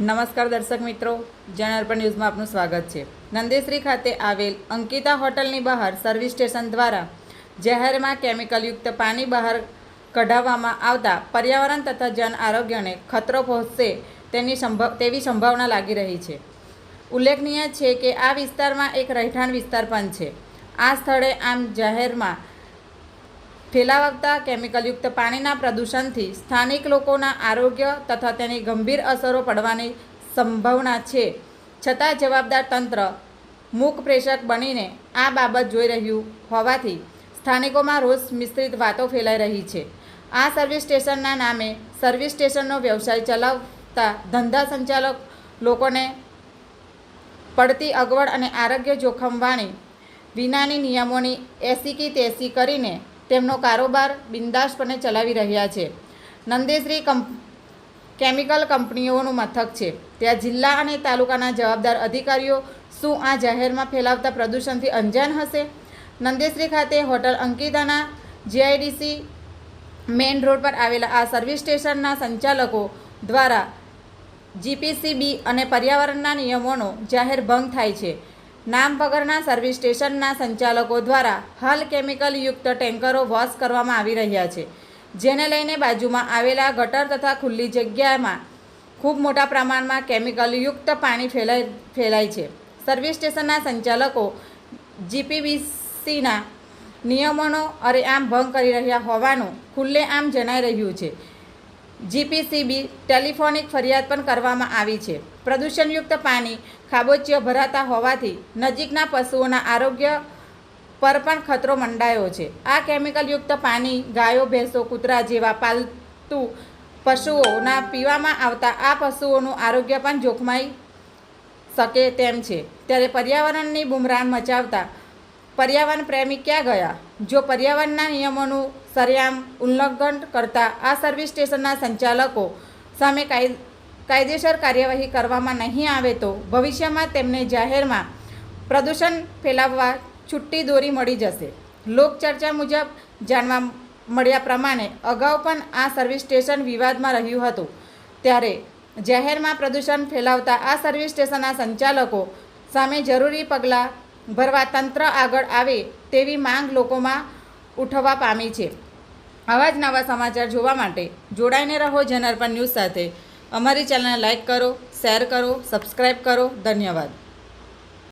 નમસ્કાર દર્શક મિત્રો જનઅર્પણ ન્યૂઝમાં આપનું સ્વાગત છે. નંદેશ્રી ખાતે આવેલ અંકિતા હોટલની બહાર સર્વિસ સ્ટેશન દ્વારા જાહેરમાં કેમિકલયુક્ત પાણી બહાર કઢાવવામાં આવતા પર્યાવરણ તથા જન આરોગ્યને ખતરો પહોંચશે તેની સંભવ, તેવી સંભાવના લાગી રહી છે. ઉલ્લેખનીય છે કે આ વિસ્તારમાં એક રહેઠાણ વિસ્તાર પણ છે. આ સ્થળે આમ જાહેરમાં ફેલાવતા કેમિકલયુક્ત પાણીના પ્રદૂષણથી સ્થાનિક લોકોના આરોગ્ય તથા તેની ગંભીર અસરો પડવાની સંભાવના છે. છતાં જવાબદાર તંત્ર મૂક પ્રેષક બનીને આ બાબત જોઈ રહ્યું હોવાથી સ્થાનિકોમાં રોષ મિશ્રિત વાતો ફેલાઈ રહી છે. આ સર્વિસ સ્ટેશનના નામે સર્વિસ સ્ટેશનનો વ્યવસાય ચલાવતા ધંધા સંચાલક લોકોને પડતી અગવડ અને આરોગ્ય જોખમવાણી વિનાની નિયમોની એસી કી તેસી કરીને તેમનો કારોબાર બિંદાસપણે ચલાવી રહ્યા છે. નંદેશ્રી કંપ, કેમિકલ કંપનીઓનું મથક છે. ત્યાં જિલ્લા અને તાલુકાના જવાબદાર અધિકારીઓ શું આ જાહેરમાં ફેલાવતા પ્રદૂષણથી અંજાન હશે? નંદેશ્રી ખાતે હોટલ અંકિતાના જીઆઈડીસી મેઇન રોડ પર આવેલા આ સર્વિસ સ્ટેશનના સંચાલકો દ્વારા જીપીસીબી અને પર્યાવરણના નિયમોનો જાહેર ભંગ થાય છે. નામ વગરના સર્વિસ સ્ટેશનના સંચાલકો દ્વારા હાલ કેમિકલયુક્ત ટેન્કરો વોશ કરવામાં આવી રહ્યા છે, જેને લઈને બાજુમાં આવેલા ગટર તથા ખુલ્લી જગ્યામાં ખૂબ મોટા પ્રમાણમાં કેમિકલયુક્ત પાણી ફેલાય ફેલાય છે. સર્વિસ સ્ટેશનના સંચાલકો જીપીબીસીના નિયમોનો અરેઆમ ભંગ કરી રહ્યા હોવાનું ખુલ્લેઆમ જણાઈ રહ્યું છે જીપીસીબી ટેલિફોનિક ફરિયાદ પણ કરવામાં આવી છે. પ્રદૂષણયુક્ત પાણી ખાબોચિયો ભરાતા હોવાથી નજીકના પશુઓના આરોગ્ય પર પણ ખતરો મંડાયો છે. આ કેમિકલયુક્ત પાણી ગાયો, ભેંસો, કૂતરા જેવા પાલતુ પશુઓના પીવામાં આવતા આ પશુઓનું આરોગ્ય પણ જોખમાઈ શકે તેમ છે. ત્યારે પર્યાવરણની બુમરાણ મચાવતા પર્યાવરણ પ્રેમી ક્યાં ગયા? જો પર્યાવરણના નિયમોનું સરેઆમ ઉલ્લંઘન કરતા આ સર્વિસ સ્ટેશનના સંચાલકો સામે કાય, કાયદેસર કાર્યવાહી કરવામાં નહીં આવે તો ભવિષ્યમાં તેમને જાહેરમાં પ્રદૂષણ ફેલાવવા છુટ્ટી દોરી મળી જશે. લોકચર્ચા મુજબ જાણવા મળ્યા પ્રમાણે અગાઉ પણ આ સર્વિસ સ્ટેશન વિવાદમાં રહ્યું હતું. ત્યારે જાહેરમાં પ્રદૂષણ ફેલાવતા આ સર્વિસ સ્ટેશનના સંચાલકો સામે જરૂરી પગલાં ભરવા તંત્ર આગળ આવે તેવી માંગ લોકોમાં ઉઠવા પામી છે. આવા જ નવા સમાચાર જોવા માટે જોડાઈને રહો જનાર્પણ ન્યૂઝ સાથે. અમારી ચેનલને લાઇક કરો, શેર કરો સબસ્ક્રાઈબ કરો. ધન્યવાદ.